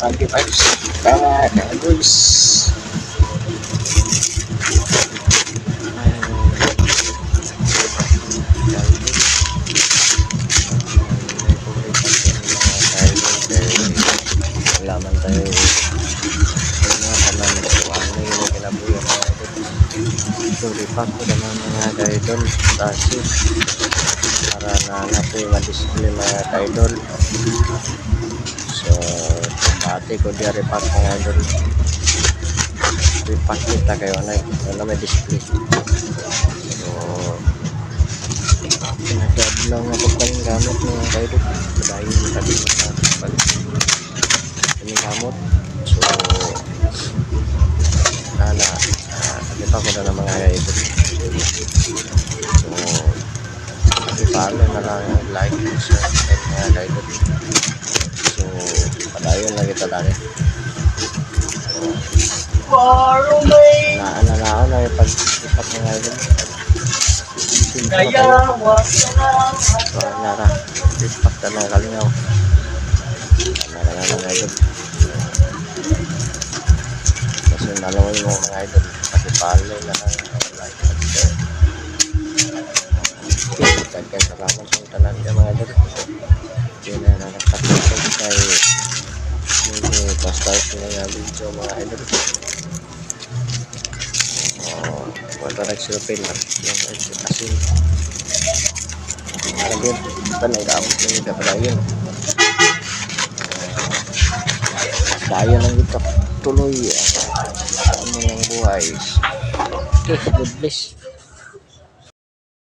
Pagi vibes. Kaya, kaya boys. Wala man tayo so lipak ko naman mga idol kasi para na nato yung display mga idol so pati ko di repack mga idol repack kita kayo na na may display so pinagdadlaw nga kung kanyang gamit mga idol dahil sabi ko sa balik ini gamot? So ana uh, pa ko na ng mga idol so i-follow na lang like share and mga idol so padayon lang kita dali na ana na ako na yung pag-ipak mga idol Kaya, so nara ipak na lang kalingaw nara na idol. Kasi nalawin mo mga idol. Kasi follow na lang. Like at share okay dagdag salamat sa tanan ka mga idol hindi na kay hindi basta ko nga video mga idol oh wala na silupin lang yung edukasyon Parang yun, ito na ikamot na yung pala yun. Dayo lang dito. Tuloy. Ano yung buhay. God bless.